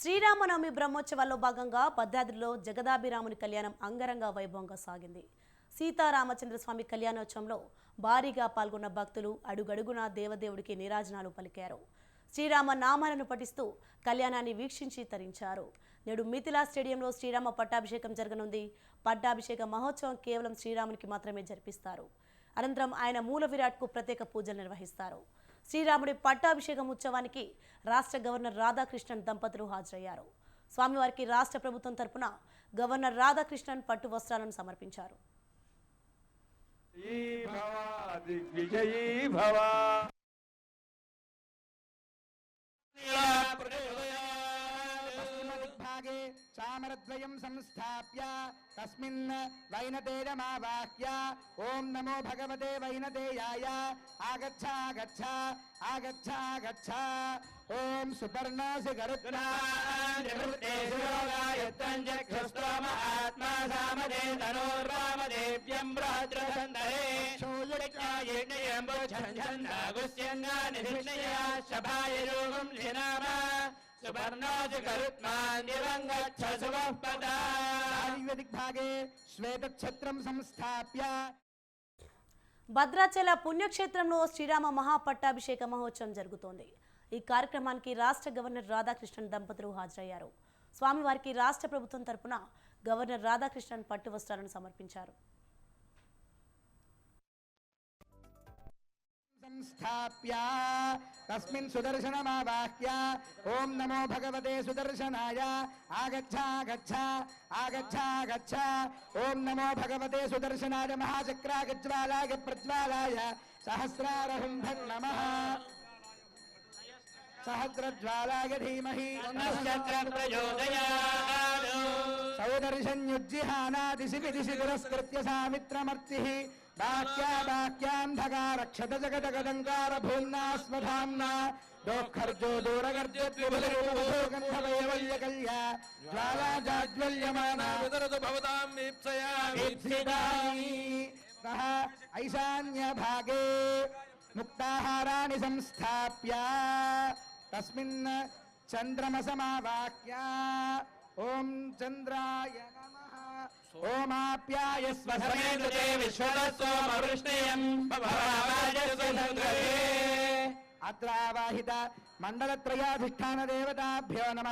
శ్రీరామనవమి బ్రహ్మోత్సవాల్లో భాగంగా భద్రాద్రిలో జగదాభిరాముని కళ్యాణం అంగరంగ వైభవంగా సాగింది. సీతారామచంద్ర స్వామి కళ్యాణోత్సవంలో భారీగా పాల్గొన్న భక్తులు అడుగడుగున దేవదేవుడికి నీరాజనాలు పలికారు. శ్రీరామ నామాలను పఠిస్తూ కళ్యాణాన్ని వీక్షించి తరించారు. నేడు మిథిలా స్టేడియంలో శ్రీరామ పట్టాభిషేకం జరగనుంది. పట్టాభిషేక మహోత్సవం కేవలం శ్రీరామునికి మాత్రమే జరిపిస్తారు. అనంతరం ఆయన మూల విరాట్కు ప్రత్యేక పూజలు నిర్వహిస్తారు. శ్రీరాముడి పట్టాభిషేకం ఉత్సవానికి రాష్ట్ర గవర్నర్ రాధాకృష్ణన్ దంపతులు హాజరయ్యారు. స్వామివారికి రాష్ట్ర ప్రభుత్వం తరపున గవర్నర్ రాధాకృష్ణన్ పట్టు వస్త్రాలను సమర్పించారు. ఈ భవ. దిగ్విజయీ భవ పశ్చిమదిగ్భాగే చామరద్వయం సంస్థాప్య తస్మిన్ వైనతేజమావాహ్య ఓం నమో భగవతే వైనతేయాయ ఆగచ్చ ఆగచ్చ ఆగచ్చ భద్రాచల పుణ్యక్షేత్రంలో శ్రీరామ మహాపట్టాభిషేక మహోత్సవం జరుగుతోంది. ఈ కార్యక్రమానికి రాష్ట్ర గవర్నర్ రాధాకృష్ణన్ దంపతులు హాజరయ్యారు. స్వామివారికి రాష్ట్ర ప్రభుత్వం తరపున గవర్నర్ రాధాకృష్ణన్ పట్టు వస్త్రాలను సమర్పించారు. संस्थाप्य। तस्मिन् सुदर्शनमावाह्य। ॐ नमो भगवते सुदर्शनाय। आगच्छ आगच्छ आगच्छ आगच्छ। ॐ नमो भगवते सुदर्शनाय। महाचक्रागज्वालाय प्रज्वालाय सहस्रारहुं नमः सहस्रज्वालाय धीमहि। सौदर्शन्युज्जिहानादिशिपि दिशि पुरस्कृत्य सामित्रमर्तिः। वाक्यावाक्यान्धका रक्षत जगत भूम्ना स्मधाम्ना। दोःखर्जो दोखर्जो ज्वाला जाज्वल्यमाना मुक्ताहारा संस्थाप्य। वीप्सया वीप्सितानि सः ऐशान्यभागे मुक्ताहाराणि ఓమాప్యాయస్వ సమేతుతే విశ్వదస్సోమవృష్ణియం అత్రావాహిత మండలత్రయాధిష్టాన దేవతాభ్యో నమ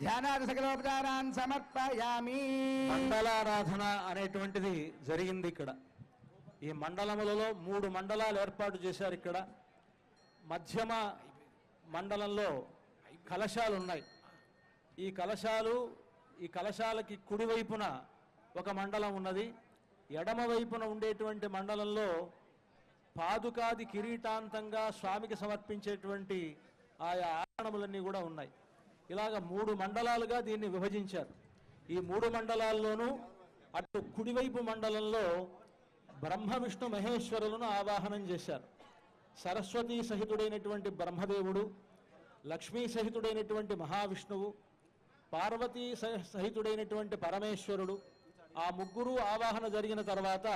ధ్యానాది సకలోపచారాన్ సమర్పయామి మండలారాధన అనేటువంటిది జరిగింది ఇక్కడ. ఈ మండలములలో మూడు మండలాలు ఏర్పాటు చేశారు ఇక్కడ. మధ్యమ మండలంలో కలశాలు ఉన్నాయి ఈ కలశాలు ఈ కలశాలకి కుడివైపున ఒక మండలం ఉన్నది. ఎడమ వైపున ఉండేటువంటి మండలంలో పాదుకాది కిరీటాంతంగా స్వామికి సమర్పించేటువంటి ఆయా ఆరణములన్నీ కూడా ఉన్నాయి. ఇలాగ మూడు మండలాలుగా దీన్ని విభజించారు. ఈ మూడు మండలాల్లోనూ అటు కుడివైపు మండలంలో బ్రహ్మ విష్ణు మహేశ్వరులను ఆవాహనం చేశారు. సరస్వతీ సహితుడైనటువంటి బ్రహ్మదేవుడు లక్ష్మీ సహితుడైనటువంటి మహావిష్ణువు పార్వతీ సహ- సహితుడైనటువంటి పరమేశ్వరుడు ఆ ముగ్గురు ఆవాహన జరిగిన తర్వాత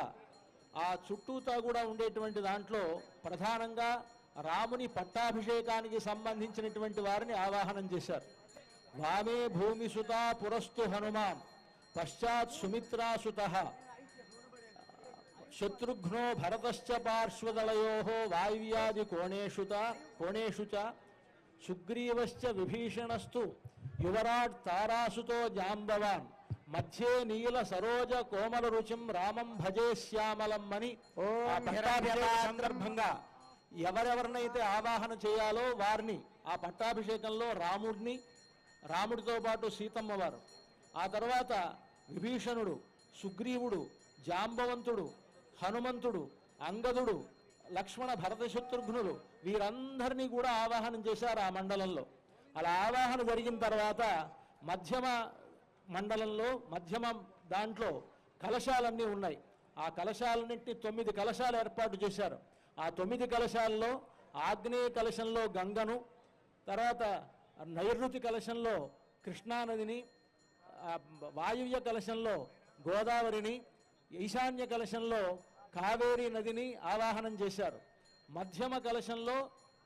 ఆ చుట్టూతా కూడా ఉండేటువంటి దాంట్లో ప్రధానంగా రాముని పట్టాభిషేకానికి సంబంధించినటువంటి వారిని ఆవాహనం చేశారు. వామే భూమిసుత పురస్తు హనుమాన్ పశ్చాత్ సుమిత్రాసుత శత్రుఘ్నో భరతశ్చ పార్శ్వదళయో వాయువ్యాది కోణేషుత కోణేషుచ సుగ్రీవశ్చ విభీషణస్తు యువరాట్ తారాసుతో జాంబవాన్ మధ్యే నీల సరోజ కోమల రుచిం రామం భజే శ్యామలం అని సందర్భంగా ఎవరెవరినైతే ఆవాహన చేయాలో వారిని ఆ పట్టాభిషేకంలో రాముడిని రాముడితో పాటు సీతమ్మ వారు ఆ తర్వాత విభీషణుడు సుగ్రీవుడు జాంబవంతుడు హనుమంతుడు అంగదుడు లక్ష్మణ భరత శత్రుఘ్నులు వీరందరినీ కూడా ఆవాహనం చేశారు ఆ మండలంలో. అలా ఆవాహన జరిగిన తర్వాత మధ్యమ మండలంలో మధ్యమ దాంట్లో కలశాలన్నీ ఉన్నాయి. ఆ కలశాలన్నింటి తొమ్మిది కలశాలు ఏర్పాటు చేశారు. ఆ తొమ్మిది కలశాల్లో ఆగ్నేయ కలశంలో గంగను తర్వాత నైరుతి కలశంలో కృష్ణానదిని వాయువ్య కలశంలో గోదావరిని ఈశాన్య కలశంలో కావేరీ నదిని ఆవాహనం చేశారు. మధ్యమ కలశంలో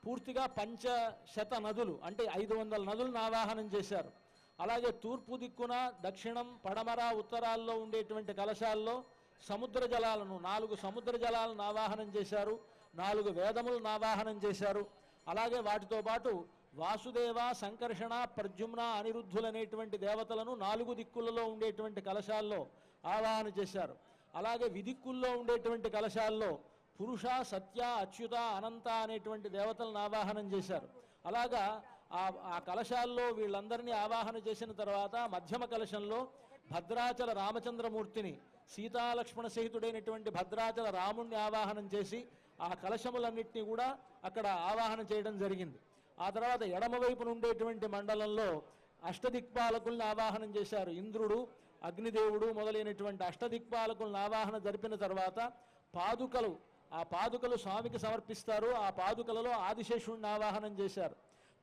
పూర్తిగా పంచశత నదులు అంటే ఐదు వందల నదులను ఆవాహనం చేశారు. అలాగే తూర్పు దిక్కున దక్షిణం పడమర ఉత్తరాల్లో ఉండేటువంటి కలశాల్లో సముద్ర జలాలను నాలుగు సముద్ర జలాలను ఆవాహనం చేశారు. నాలుగు వేదములను ఆవాహనం చేశారు. అలాగే వాటితో పాటు వాసుదేవ సంకర్షణ ప్రద్యుమ్న అనిరుద్ధులనేటువంటి దేవతలను నాలుగు దిక్కులలో ఉండేటువంటి కలశాల్లో ఆవాహన చేశారు. అలాగే విదిక్కుల్లో ఉండేటువంటి కలశాల్లో పురుష సత్య అచ్యుత అనంత అనేటువంటి దేవతలను ఆవాహనం చేశారు. అలాగా ఆ ఆ కలశాల్లో వీళ్ళందరినీ ఆవాహన చేసిన తర్వాత మధ్యమ కలశంలో భద్రాచల రామచంద్రమూర్తిని సీతాలక్ష్మణ సహితుడైనటువంటి భద్రాచల రాముణ్ణి ఆవాహనం చేసి ఆ కలశములన్నింటినీ కూడా అక్కడ ఆవాహన చేయడం జరిగింది. ఆ తర్వాత ఎడమవైపున ఉండేటువంటి మండలంలో అష్టదిక్పాలకుల్ని ఆవాహనం చేశారు. ఇంద్రుడు అగ్నిదేవుడు మొదలైనటువంటి అష్టదిక్పాలకులను ఆవాహన జరిపిన తర్వాత పాదుకలు ఆ పాదుకలు స్వామికి సమర్పిస్తారు. ఆ పాదుకలలో ఆదిశేషుణ్ణి ఆవాహనం చేశారు.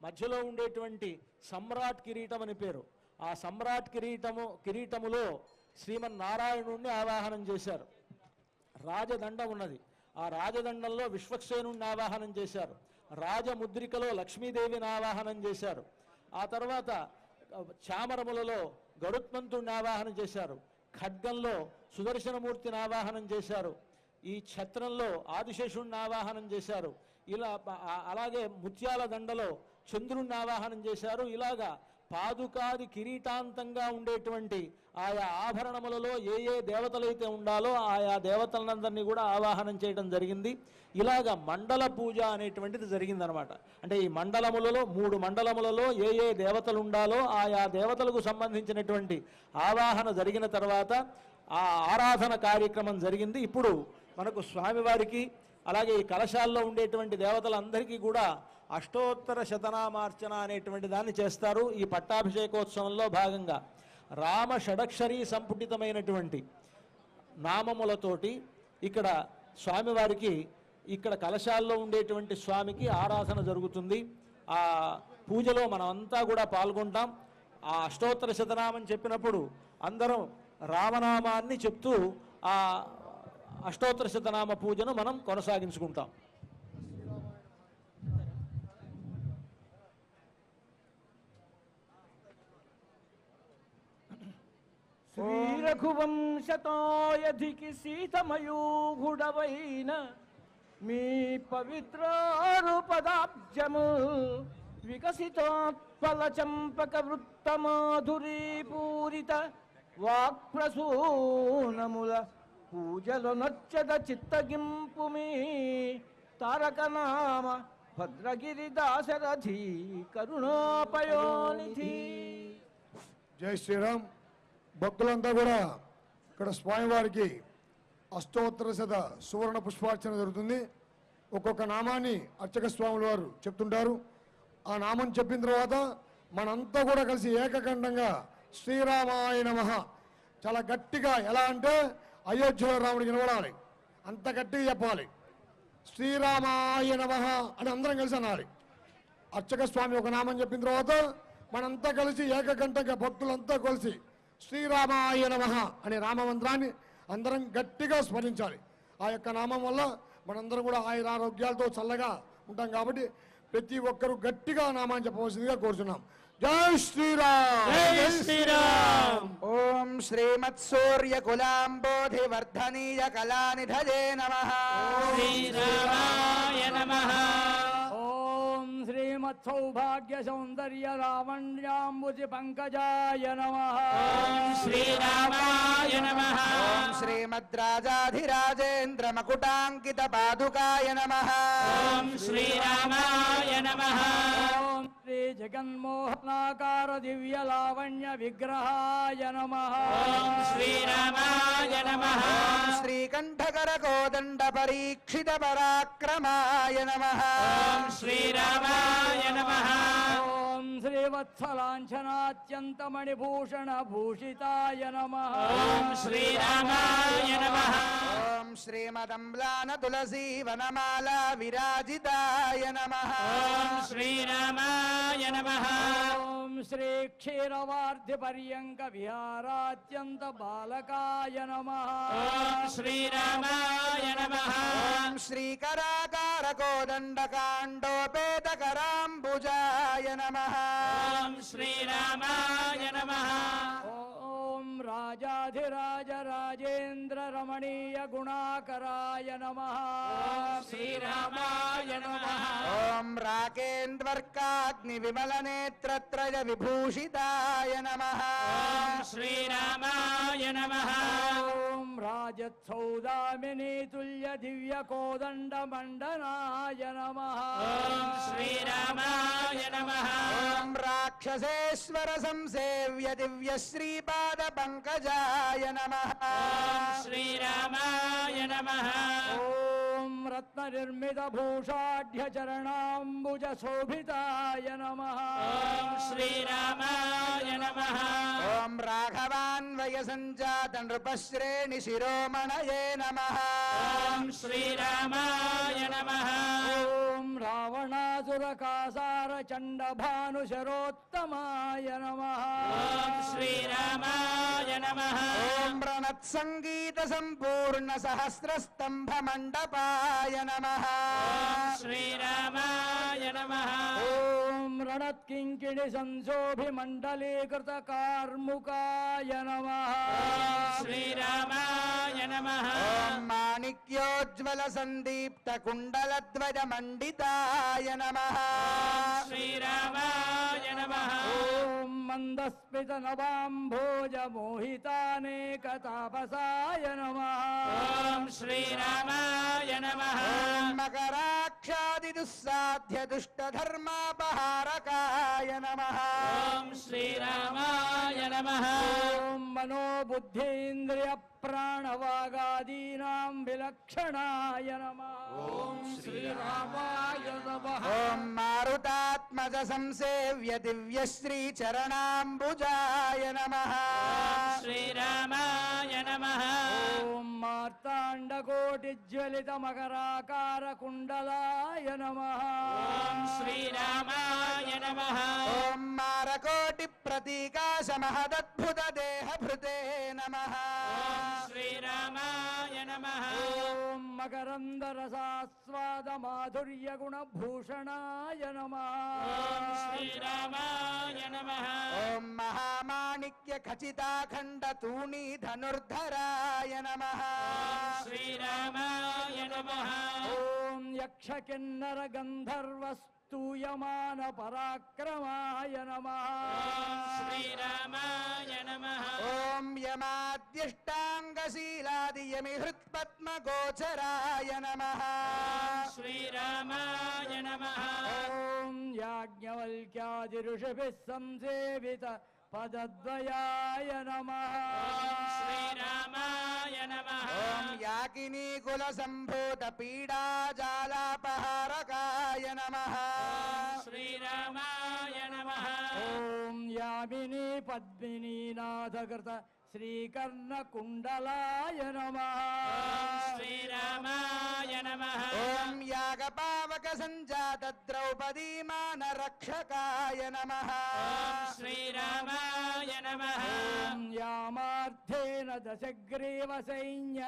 మధ్యలో ఉండేటువంటి సమ్రాట్ కిరీటం అని పేరు. ఆ సమ్రాట్ కిరీటము కిరీటములో శ్రీమన్నారాయణుణ్ణి ఆవాహనం చేశారు. రాజదండం ఉన్నది. ఆ రాజదండంలో విశ్వక్సేనుణ్ణి ఆవాహనం చేశారు. రాజముద్రికలో లక్ష్మీదేవిని ఆవాహనం చేశారు. ఆ తర్వాత చామరములలో గరుత్మంతుణ్ణి ఆవాహనం చేశారు. ఖడ్గంలో సుదర్శనమూర్తిని ఆవాహనం చేశారు. ఈ ఛత్రంలో ఆదిశేషుణ్ణి ఆవాహనం చేశారు. ఇలా అలాగే ముత్యాల దండలో చంద్రుణ్ణి ఆవాహనం చేశారు. ఇలాగా పాదుకాది కిరీటాంతంగా ఉండేటువంటి ఆయా ఆభరణములలో ఏ ఏ దేవతలైతే ఉండాలో ఆయా దేవతలందరినీ కూడా ఆవాహనం చేయడం జరిగింది. ఇలాగ మండల పూజ అనేటువంటిది జరిగిందనమాట. అంటే ఈ మండలములలో మూడు మండలములలో ఏ ఏ దేవతలు ఉండాలో ఆయా దేవతలకు సంబంధించినటువంటి ఆవాహన జరిగిన తర్వాత ఆ ఆరాధన కార్యక్రమం జరిగింది. ఇప్పుడు మనకు స్వామివారికి అలాగే ఈ కలశాల్లో ఉండేటువంటి దేవతలందరికీ కూడా అష్టోత్తర శతనామార్చన అనేటువంటి దాన్ని చేస్తారు ఈ పట్టాభిషేకోత్సవంలో భాగంగా. రామ షడక్షరీ సంపుటితమైనటువంటి నామములతోటి ఇక్కడ స్వామివారికి ఇక్కడ కలశాల్లో ఉండేటువంటి స్వామికి ఆరాధన జరుగుతుంది. ఆ పూజలో మనమంతా కూడా పాల్గొంటాం. ఆ అష్టోత్తర శతనామం చెప్పినప్పుడు అందరం రామనామాన్ని చెప్తూ ఆ అష్టోత్తర శతనామ పూజను మనం కొనసాగించుకుంటాం. శ్రీరఘువంశతోయధికి సీతమయూఘుడవైన మీ పవిత్రారు పదాబ్జము వికసితోత్పల చంపక వృత్తమాధురీ పూరిత వాక్ప్రసూనముల పూజలు నచ్చద చిత్తగింపు మీ తారకనామ భద్రగిరి దాశరథి కరుణోపయోనిధి. జై శ్రీరామ్. భక్తులంతా కూడా ఇక్కడ స్వామివారికి అష్టోత్తర శత సువర్ణ పుష్పార్చన జరుగుతుంది. ఒక్కొక్క నామాన్ని అర్చక స్వాముల వారు చెప్తుంటారు. ఆ నామం చెప్పిన తర్వాత మనంతా కూడా కలిసి ఏకకంఠంగా శ్రీరామాయ నమః. చాలా గట్టిగా ఎలా అంటే అయోధ్యలో రాముడికి నిలబడాలి. అంత గట్టిగా చెప్పాలి. శ్రీరామాయ నమః అని అందరం కలిసి అనాలి. అర్చక స్వామి ఒక నామం చెప్పిన తర్వాత మనంతా కలిసి ఏకకంఠంగా భక్తులంతా కలిసి శ్రీరామాయ నమ అనే రామమంత్రాన్ని అందరం గట్టిగా స్మరించాలి. ఆ యొక్క నామం వల్ల మనందరం కూడా ఆయుర ఆరోగ్యాలతో చల్లగా ఉంటాం కాబట్టి ప్రతి ఒక్కరూ గట్టిగా నామాన్ని చెప్పవలసిందిగా కోరుతున్నాం జై శ్రీరామ్! జై శ్రీరామ్! ఓం శ్రీమత్సూర్య కులాంబోధివర్ధనీయ కళానిధయే నమ. శ్రీరామాయ నమః. శ్రీమత్ సౌభాగ్య సౌందర్య లావణ్యాంబుజి పంకజాయ నమ శ్రీరామాయ నమః ఓం శ్రీమద్రాజాధిరాజేంద్ర మకుటాంకిత పాదుకాయ నమ ఓం శ్రీరామాయ నమః ఓం శ్రీ జగన్మోహనాకార దివ్య లావణ్య విగ్రహాయ నమ ఓం శ్రీరామాయ నమః శ్రీకంఠకర కోదండ పరీక్షిత పరాక్రమాయ నమ ఓం శ్రీరామాయ నమః ఓం శ్రీవత్సలాంఛనాత్యంత మణిభూషణ భూషితాయ నమ ఓం శ్రీరామాయ నమః ఓం శ్రీమదంబ్లాన తులసీ వనమాల విరాజితాయ నమ ఓం శ్రీరామాయ నమః ఓం శ్రీ క్షీరవార్ధి పర్యంక విహారాత్యంత ఓం శ్రీరామాయ నమః ఓం రాజాధిరాజ రాజేంద్ర రమణీయ గుణాకరాయ నమ. శ్రీరామాయ నమః. ఓం రాకేంద్వర్కాగ్ని విమల నేత్రత్రయ విభూషితాయ నమ. ఓం శ్రీరామాయ నమః. ఓం రాజత్సౌదామిని తుల్య దివ్య కోదండ మండనాయ నమ. ఓం శ్రీరామాయ నమః ఓం రాక్షసేశ్వర సంసేవ్య దివ్య శ్రీపాద పంకజాయ నమ ఓం శ్రీరామాయ నమః ఓం రత్న నిర్మిత భూషాఢ్య చరణాంబుజ శోభితాయ నమ ఓం శ్రీరామాయ నమః ఓం రాఘవాన్వయ సంజాత నృపశ్రేణి శిరోమణయే నమ ఓం శ్రీరామాయ నమః ఓం రావణాసుర కాసార చండ భాను శరోత్తమాయ నమ ఓం శ్రీరామాయ నమః ఓం ప్రణత్సంగీత సంపూర్ణ సహస్రస్తంభ మండపాయ నమ ఓం శ్రీరామాయ నమః. ఓం రణత్కింకిణి సంశోభి మండలీకృత కార్ముకాయ నమ. ఓం శ్రీరామాయ నమః. ఓం మాణిక్యోజ్వల సందీప్త కుండలద్వయ మండితాయ నమ శ్రీరామాయ నమః. ఓం మందస్మిత నవాంభోజ మోహితానేక తాపసాయ నమ ఓం శ్రీరామాయ నమః మకరాక్షాది దుస్సాధ్య దుష్ట ధర్మాపహారకాయ నమ ఓం శ్రీరామాయ నమః ఓం స్తూయమాన పరాక్రమాయ నమ శ్రీరామాయ నమః। ఓం యమాద్యష్టాంగశీలాదియమి హృత్పద్మ గోచరాయ నమ। శ్రీరామాయ నమః। ఓం యాజ్ఞవల్క్యాది ఋషిభిः సంసేవిత పదద్వయాయ నమ శ్రీరామాయ నమః ఓం యాకినీ కుల సంభూత పీడాజాలాపహారకాయ నమ శ్రీరామాయ నమః ఓం యామిని పద్మినీనాథకృత శ్రీకర్ణ కుండలాయ నమ శ్రీరామాయ నమః ఓం యాగపావక సంజాత ద్రౌపదీ మాన రక్షకాయ నమ శ్రీరామాయ నమః ఓం యామార్థేన దశగ్రీవ సైన్య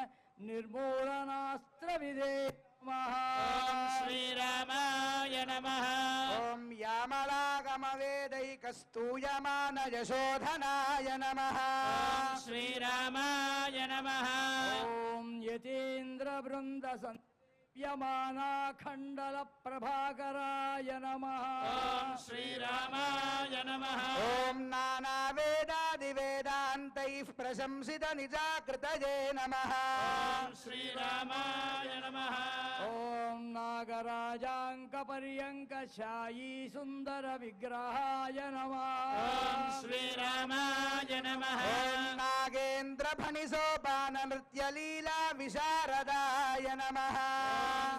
నిర్మూలనాస్త్ర విదే శ్రీరామాయ నమః ఓం యామలాగమ వేదైక స్తూయమాన యశోధనాయ నమ శ్రీరామాయ నమః. ఓం యతీంద్ర బృంద సంయమానాఖండల ప్రభాకరాయ నమ. ఓం శ్రీరామాయ నమః. ఓం నానా వేదాది వేదాంతైః ప్రశంసిత నిజాకృతయే నమ. ఓం శ్రీరామాయ నమః. ఓం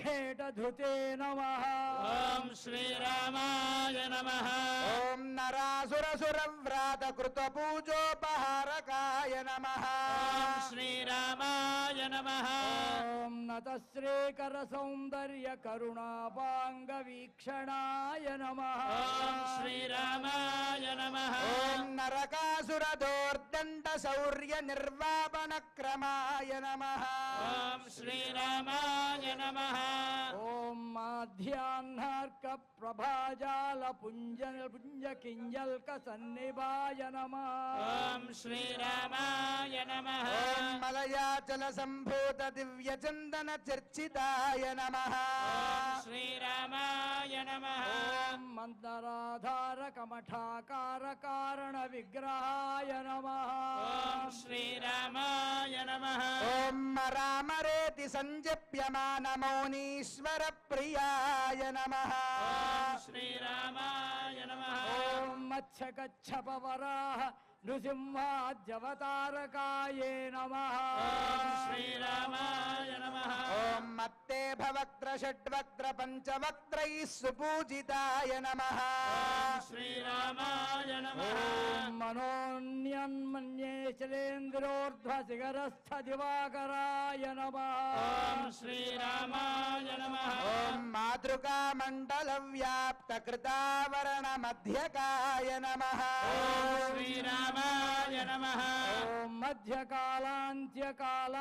खेटधृते नमः ॐ श्रीरामाय नमः ॐ नरासुरसुरव्रातकृतपूजोपहारकाय नमः ॐ श्रीरामाय नमः ॐ नतश्रीकरसौन्दर्यकरुणापाङ्गवीक्षणाय नमः ॐ श्रीरामाय नमः ॐ नरकासुरदोर्दण्डशौर्यनिर्वापनक्रमाय नमः ॐ श्रीरामाय नमः ఓం మాధ్యాహ్నార్క ప్రభాజాల పుంజ పుంజ కింజల్క సన్నిభాయ నమ ఓం శ్రీరామాయ నమ ఓం మలయాచల సంభూత దివ్య చందన చర్చితాయ నమ శ్రీరామాయ నమ ఓం మందరాధార కమఠాకార కారణ విగ్రహాయ నమ ఓం శ్రీరామాయ నమ ఓం రామరేతి సంజప్యమానమౌ भुवनीश्वर प्रियाय नमः। श्रीरामाय नमः। ॐ मत्स्यगच्छपवराः। नृसिंहाद्यवतारकाये नमः। श्रीरामाय नमः। ॐ मत्ते भवक्त्र षड्वक्त्र पञ्चवक्त्रैः सुपूजिताय नमः। श्रीरामाय नमः। ॐ मनोन्यन्मन्ये चलेन्द्रोर्ध्वशिखरस्थदिवाकराय नमः। श्रीरामाय नमः। ॐ नमः। श्रीराम ओम मध्य कालांत्य काल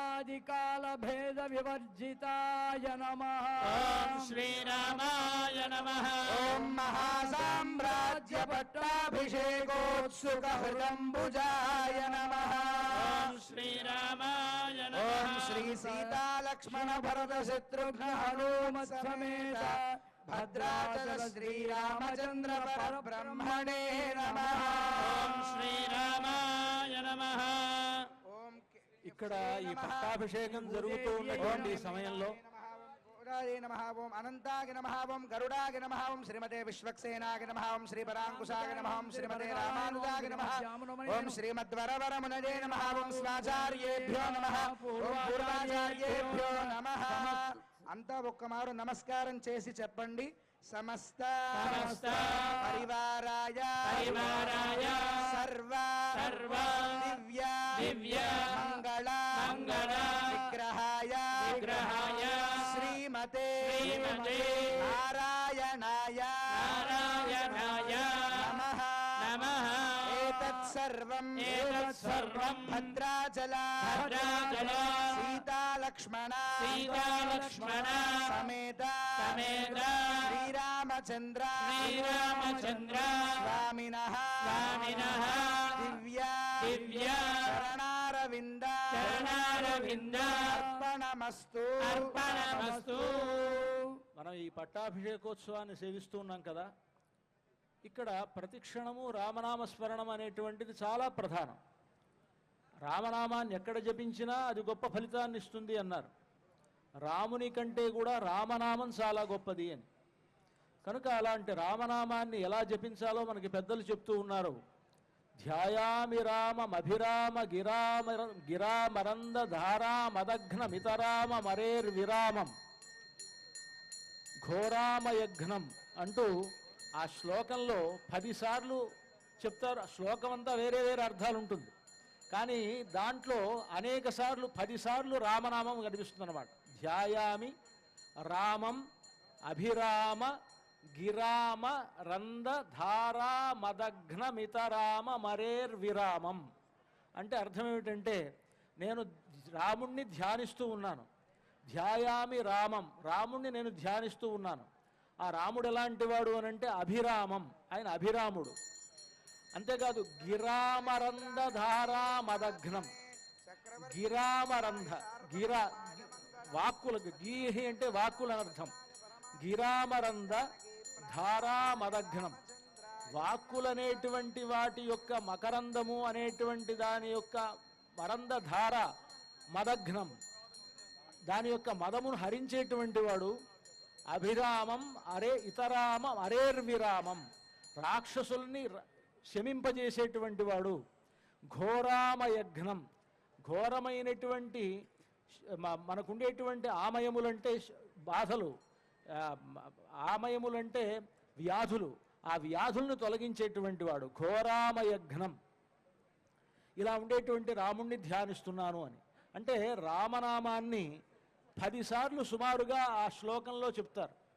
भेद विवर्जिताय रामाय नमः। ॐ मध्यकालान्त्यकालादिकालभेदविवर्जिताय नमः। ॐ नम नमः। नम श्री सीता लक्ष्मण भरत शत्रुघ्न ॐ समेत భద్రాచల శ్రీరామచంద్ర పరబ్రహ్మణే నమ శ్రీరామాయ నమ ఇక్కడ ఈ పట్టాభిషేకం జరుగుతూ ఉన్నటువంటి సమయంలో అనంతాగి నమ గరుడాగి నమ శ్రీమతే విశ్వక్సేనాగి నమ శ్రీ పరాంకుశాగి శ్రీమతే రామానుజాగి ఓం స్వాచార్యేభ్యో నమ ఓం పూర్వాచార్యేభ్యో నమ అంతా ఒక్కమారు నమస్కారం చేసి చెప్పండి. సమస్త పరివారాయ పరివారాయ సర్వ సర్వ దివ్య దివ్య మంగళ మంగళ విగ్రహాయ విగ్రహాయ శ్రీమతే శ్రీమతే నారాయణాయ నారాయణాయ నమః నమః ఏతత్సర్వం ఏతత్సర్వం భద్రాచల భద్రాచల సీతాలక్ష్మణ సీతాలక్ష్మణ సమేత సమేత శ్రీరామచంద్ర శ్రీరామచంద్ర స్వామినః స్వామినః దివ్య దివ్య చరణారవింద చరణారవింద అర్పణమస్తు అర్పణమస్తు మనం ఈ పట్టాభిషేకోత్సవాన్ని సేవిస్తూ ఉన్నాం కదా. ఇక్కడ ప్రతిక్షణము రామనామ స్మరణం అనేటువంటిది చాలా ప్రధానం. రామనామాన్ని ఎక్కడ జపించినా అది గొప్ప ఫలితాన్ని ఇస్తుంది అన్నారు. రాముని కంటే కూడా రామనామం చాలా గొప్పది అని. కనుక అలాంటి రామనామాన్ని ఎలా జపించాలో మనకి పెద్దలు చెప్తూ ఉన్నారు. ధ్యాయామి రామ అభిరామ గిరామ గిరామరంద ధారామదఘ్న మితరామ మరేర్ విరామం ఘోరామయఘ్నం అంటూ ఆ శ్లోకంలో పదిసార్లు చెప్తారు. ఆ శ్లోకం అంతా వేరే వేరే అర్థాలు ఉంటుంది కానీ దాంట్లో అనేక సార్లు పదిసార్లు రామనామం కనిపిస్తుంది అనమాట ధ్యాయామి రామం అభిరామ గిరామ రంద ధారా మదఘ్నమితరామ మరేర్ విరామం. అంటే అర్థం ఏమిటంటే నేను రాముణ్ణి ధ్యానిస్తూ ఉన్నాను. ధ్యాయామి రామం. రాముణ్ణి నేను ధ్యానిస్తూ ఉన్నాను. ఆ రాముడు ఎలాంటి వాడు అని అంటే అభిరామం. ఆయన అభిరాముడు. అంతేకాదు గిరామరంధ ధారా మదఘ్నం గిరామరంధ గిరా వాక్కులకు గీహి అంటే వాక్కులు అనర్థం గిరామరంధ ధారా మదఘ్నం వాక్కులనేటువంటి వాటి యొక్క మకరందము అనేటువంటి దాని యొక్క మరంద ధార మదఘ్నం. దాని యొక్క మదమును హరించేటువంటి వాడు అభిరామం అరే ఇతరామం అరేర్విరామం. రాక్షసుల్ని శమింపజేసేటువంటి వాడు ఘోరామయఘ్నం ఘోరమైనటువంటి మనకుండేటువంటి ఆమయములంటే బాధలు. ఆమయములంటే వ్యాధులు. ఆ వ్యాధులను తొలగించేటువంటి వాడు ఘోరామయఘ్నం ఇలా ఉండేటువంటి రాముణ్ణి ధ్యానిస్తున్నాను అని. అంటే రామనామాన్ని పదిసార్లు సుమారుగా ఆ శ్లోకంలో చెప్తారు.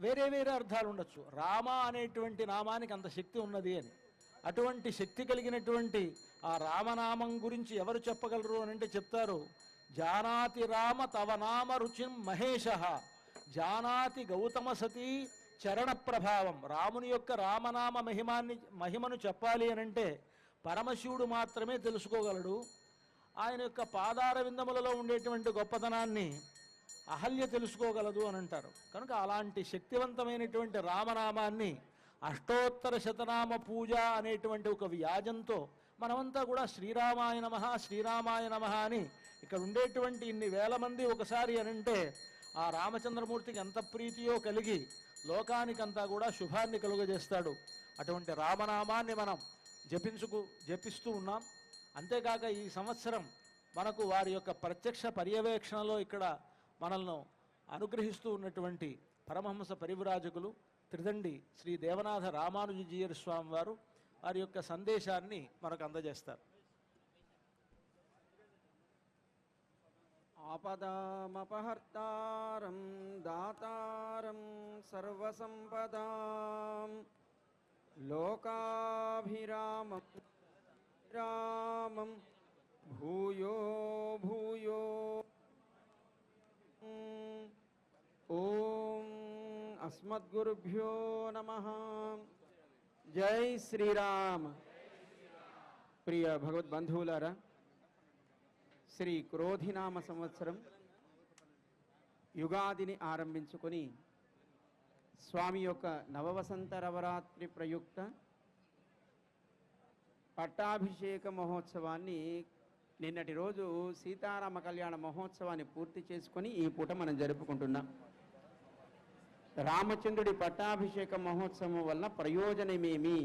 వేరే వేరే అర్థాలు ఉండొచ్చు. రామ అనేటువంటి నామానికి అంత శక్తి ఉన్నది అని. అటువంటి శక్తి కలిగినటువంటి ఆ రామనామం గురించి ఎవరు చెప్పగలరు అని అంటే చెప్తారు జానాతి రామ తవ నామ రుచిం మహేష. జానాతి గౌతమ సతీ చరణ ప్రభావం. రాముని యొక్క రామనామ మహిమాన్ని మహిమను చెప్పాలి అని అంటే పరమశివుడు మాత్రమే తెలుసుకోగలడు. ఆయన యొక్క పాదార విందములలో ఉండేటువంటి గొప్పతనాన్ని అహల్య తెలుసుకోగలదు అని అంటారు. కనుక అలాంటి శక్తివంతమైనటువంటి రామనామాన్ని అష్టోత్తర శతనామ పూజ అనేటువంటి ఒక వ్యాజంతో మనమంతా కూడా శ్రీరామాయ నమ శ్రీరామాయ నమ అని ఇక్కడ ఉండేటువంటి ఇన్ని వేల మంది ఒకసారి అనంటే ఆ రామచంద్రమూర్తికి ఎంత ప్రీతియో కలిగి లోకానికంతా కూడా శుభాన్ని కలుగజేస్తాడు. అటువంటి రామనామాన్ని మనం జపించుకు జపిస్తూ ఉన్నాం. అంతేకాక ఈ సంవత్సరం మనకు వారి యొక్క ప్రత్యక్ష పర్యవేక్షణలో ఇక్కడ మనల్ని అనుగ్రహిస్తూ ఉన్నటువంటి పరమహంస పరివిరాజకులు త్రిదండి శ్రీ దేవనాథ రామానుజీయర్ స్వామి వారు వారి యొక్క సందేశాన్ని మనకు అందజేస్తారు. ఆపదామపహర్తారం దాతారం సర్వసంపదాం లోకాభిరామం రామం భూయో భూయో ఓం అస్మద్గురుభ్యో నమ. జై శ్రీరామ్. ప్రియ భగవద్బంధువులారా శ్రీ క్రోధినామ సంవత్సరం యుగాదిని ఆరంభించుకొని స్వామి యొక్క నవవసంత నవరాత్రి ప్రయుక్త పట్టాభిషేక మహోత్సవాన్ని నిన్నటి రోజు సీతారామ కళ్యాణ మహోత్సవాన్ని పూర్తి చేసుకొని ఈ పూట మనం జరుపుకుంటున్నాం. రామచంద్రుడి పట్టాభిషేక మహోత్సవం వల్ల ప్రయోజనమేమి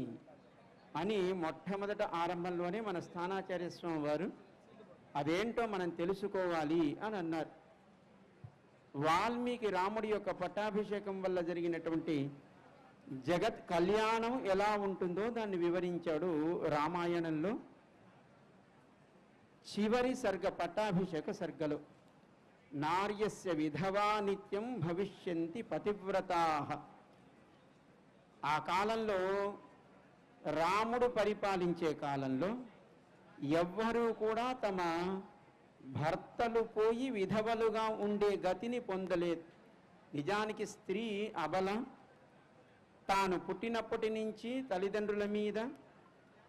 అని మొట్టమొదట ఆరంభంలోనే మన స్థానాచార్య స్వామి వారు అదేంటో మనం తెలుసుకోవాలి అని అన్నారు. వాల్మీకి రాముడి యొక్క పట్టాభిషేకం వల్ల జరిగినటువంటి జగత్ కళ్యాణం ఎలా ఉంటుందో దాన్ని వివరించాడు రామాయణంలో. చివరి సర్గ పట్టాభిషేక సర్గలు. నార్యస్య విధవా నిత్యం భవిష్యంతి పతివ్రతా. ఆ కాలంలో రాముడు పరిపాలించే కాలంలో ఎవ్వరూ కూడా తమ భర్తలు పోయి విధవలుగా ఉండే గతిని పొందలేదు. నిజానికి స్త్రీ అబల తాను పుట్టినప్పటి నుంచి తల్లిదండ్రుల మీద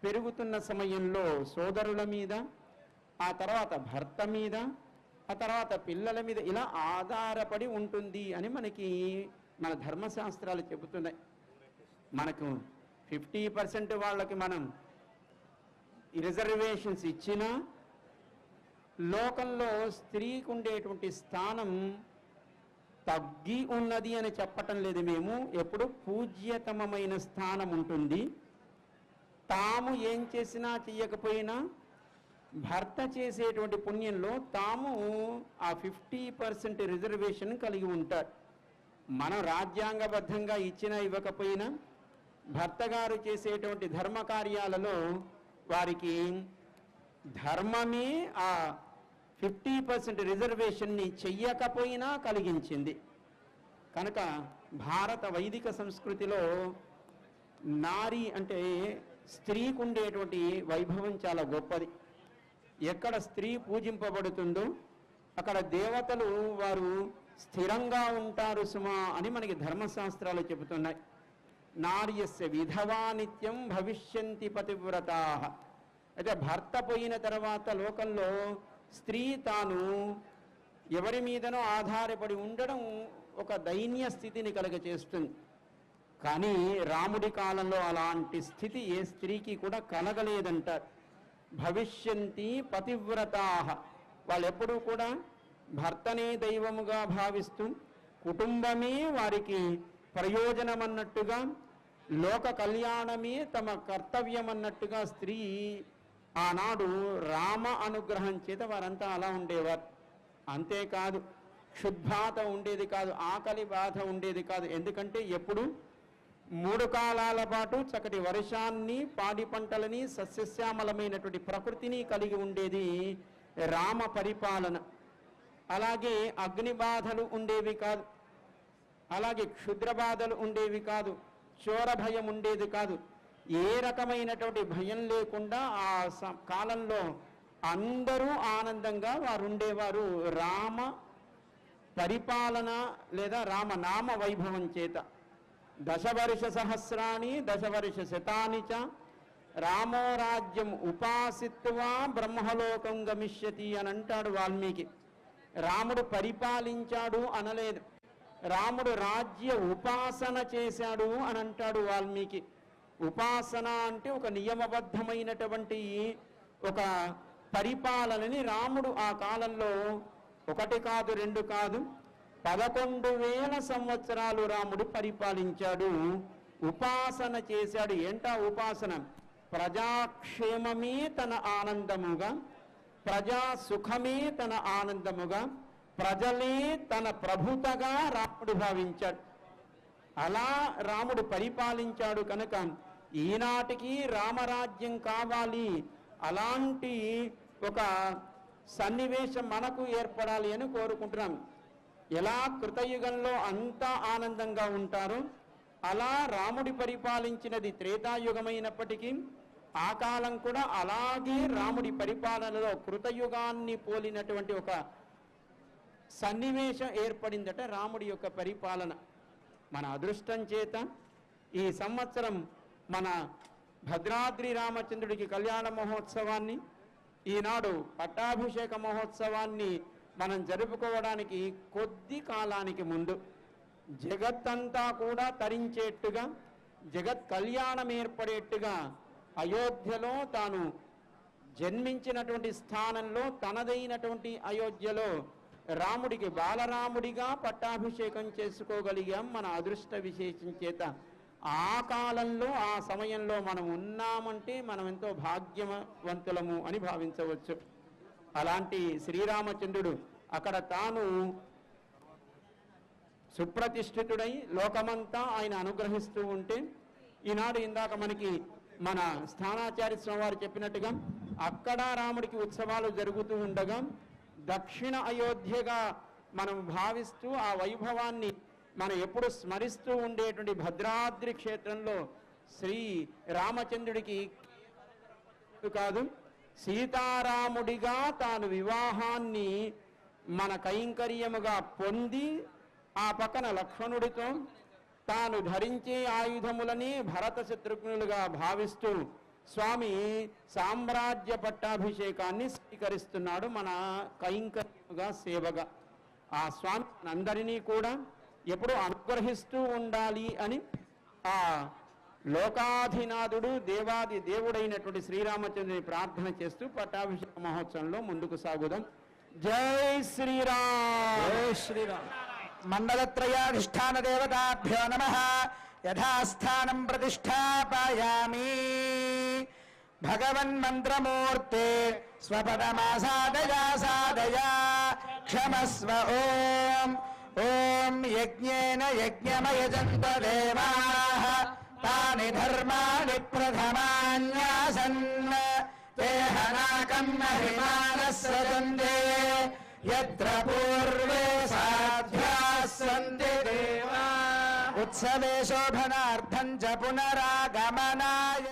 పెరుగుతున్న సమయంలో సోదరుల మీద ఆ తర్వాత భర్త మీద ఆ తర్వాత పిల్లల మీద ఇలా ఆధారపడి ఉంటుంది అని మనకి మన ధర్మశాస్త్రాలు చెబుతున్నాయి. మనకు ఫిఫ్టీ పర్సెంట్ వాళ్ళకి మనం రిజర్వేషన్స్ ఇచ్చినా లోకంలో స్త్రీకి ఉండేటువంటి స్థానం తగ్గి ఉన్నది అని చెప్పటం లేదు. మేము ఎప్పుడు పూజ్యతమమైన స్థానం ఉంటుంది. తాము ఏం చేసినా చెయ్యకపోయినా భర్త చేసేటువంటి పుణ్యంలో తాము ఆ ఫిఫ్టీ పర్సెంట్ రిజర్వేషన్ కలిగి ఉంటారు మనం రాజ్యాంగబద్ధంగా ఇచ్చినా ఇవ్వకపోయినా భర్త గారు చేసేటువంటి ధర్మ కార్యాలలో వారికి ధర్మమే ఆ ఫిఫ్టీ పర్సెంట్ రిజర్వేషన్ని చెయ్యకపోయినా కలిగించింది. కనుక భారత వైదిక సంస్కృతిలో నారి అంటే స్త్రీకి ఉండేటువంటి వైభవం చాలా గొప్పది. ఎక్కడ స్త్రీ పూజింపబడుతుందో అక్కడ దేవతలు వారు స్థిరంగా ఉంటారు సుమా అని మనకి ధర్మశాస్త్రాలు చెబుతున్నాయి. నార్యస్య విధవా నిత్యం భవిష్యంతి పతివ్రతా. అయితే భర్త పోయిన తర్వాత లోకంలో స్త్రీ తాను ఎవరి మీదనో ఆధారపడి ఉండడం ఒక దైన్య స్థితిని కలగచేస్తుంది. కానీ రాముడి కాలంలో అలాంటి స్థితి ఏ స్త్రీకి కూడా కలగలేదంటారు. భవిష్యంతి పతివ్రతా. వాళ్ళు ఎప్పుడూ కూడా భర్తనే దైవముగా భావిస్తూ కుటుంబమే వారికి ప్రయోజనమన్నట్టుగా లోక కళ్యాణమే తమ కర్తవ్యం అన్నట్టుగా స్త్రీ ఆనాడు రామ అనుగ్రహం చేత వారంతా అలా ఉండేవారు. అంతేకాదు క్షుద్భాత ఉండేది కాదు ఆకలి బాధ ఉండేది కాదు. ఎందుకంటే ఎప్పుడు మూడు కాలాల పాటు చక్కటి వర్షాన్ని పాడి పంటలని సస్యశ్యామలమైనటువంటి ప్రకృతిని కలిగి ఉండేది రామ పరిపాలన. అలాగే అగ్ని బాధలు ఉండేవి కాదు. అలాగే క్షుద్ర బాధలు ఉండేవి కాదు. చోర భయం ఉండేది కాదు. ఏ రకమైనటువంటి భయం లేకుండా ఆ స- కాలంలో అందరూ ఆనందంగా వారు ఉండేవారు రామ పరిపాలన లేదా రామనామ వైభవం చేత. దశవర్ష సహస్రాణి దశవర్ష శతాని చ రామో రాజ్యం ఉపాసిత్వా బ్రహ్మలోకం గమిష్యతి అని అంటాడు వాల్మీకి. రాముడు పరిపాలించాడు అనలేదు. రాముడు రాజ్య ఉపాసన చేశాడు అని అంటాడు వాల్మీకి. ఉపాసన అంటే ఒక నియమబద్ధమైనటువంటి ఒక పరిపాలనని రాముడు ఆ కాలంలో ఒకటి కాదు రెండు కాదు పదకొండు వేల సంవత్సరాలు రాముడు పరిపాలించాడు. ఉపాసన చేశాడు. ఏంటా ఉపాసన? ప్రజాక్షేమమే తన ఆనందముగా ప్రజా సుఖమే తన ఆనందముగా ప్రజలే తన ప్రభుతగా రాముడు భావించాడు. అలా రాముడు పరిపాలించాడు కనుక ఈనాటికి రామరాజ్యం కావాలి. అలాంటి ఒక సన్నివేశం మనకు ఏర్పడాలి అని కోరుకుంటున్నాం. ఎలా కృతయుగంలో అంతా ఆనందంగా ఉంటారో? అలా రాముడి పరిపాలించినది త్రేతాయుగమైనప్పటికీ ఆ కాలం కూడా అలాగే రాముడి పరిపాలనలో కృతయుగాన్ని పోలినటువంటి ఒక సన్నివేశం ఏర్పడిందట రాముడి యొక్క పరిపాలన. మన అదృష్టం చేత ఈ సంవత్సరం మన భద్రాద్రి రామచంద్రుడికి కళ్యాణ మహోత్సవాన్ని ఈనాడు పట్టాభిషేక మహోత్సవాన్ని మనం జరుపుకోవడానికి కొద్ది కాలానికి ముందు జగత్తంతా కూడా తరించేట్టుగా జగత్ కళ్యాణం ఏర్పడేట్టుగా అయోధ్యలో తాను జన్మించినటువంటి స్థానంలో తనదైనటువంటి అయోధ్యలో రాముడికి బాలరాముడిగా పట్టాభిషేకం చేసుకోగలిగాం మన అదృష్ట విశేషం చేత. ఆ కాలంలో ఆ సమయంలో మనం ఉన్నామంటే మనం ఎంతో భాగ్యవంతులము అని భావించవచ్చు. అలాంటి శ్రీరామచంద్రుడు అక్కడ తాను సుప్రతిష్ఠితుడై లోకమంతా ఆయన అనుగ్రహిస్తూ ఉంటే ఈనాడు ఇందాక మనకి మన స్థానాచార్య స్వామి వారు చెప్పినట్టుగా అక్కడ రాముడికి ఉత్సవాలు జరుగుతూ ఉండగా దక్షిణ అయోధ్యగా మనం భావిస్తూ ఆ వైభవాన్ని మనం ఎప్పుడు స్మరిస్తూ ఉండేటువంటి భద్రాద్రి క్షేత్రంలో శ్రీ రామచంద్రుడికి కాదు సీతారాముడిగా తాను వివాహాన్ని మన కైంకర్యముగా పొంది ఆ పక్కన లక్ష్మణుడితో తాను ధరించే ఆయుధములని భరత శత్రుఘ్నులుగా భావిస్తూ స్వామి సామ్రాజ్య పట్టాభిషేకాన్ని స్వీకరిస్తున్నాడు మన కైంకర్యముగా సేవగా. ఆ స్వామి అందరినీ కూడా ఎప్పుడు అనుగ్రహిస్తూ ఉండాలి అని ఆ లోకాధినాథుడు దేవాది దేవుడైనటువంటి శ్రీరామచంద్రుని ప్రార్థన చేస్తూ పట్టాభిషేక మహోత్సవంలో ముందుకు సాగుదాం. జై శ్రీరామ్! జై శ్రీరామ్. మండలత్రయాధిష్టాన దేవతాభ్యో నమ. యథాస్థానం ప్రతిష్టాపయామి. భగవన్మంత్రమూర్తే స్వపదమాసాదయా సాదయా క్షమస్వ ఓం. ఓం యజ్ఞేన యజ్ఞమయజంత దేవా తాని ధర్మాణి ప్రథమాన్యాసన్ దేహనాకం మహిమానः సజంతే యత్ర పూర్వే సాధ్యాः సంతి దేవా ఉత్సవే శోభనార్థం చ పునరాగమనాయ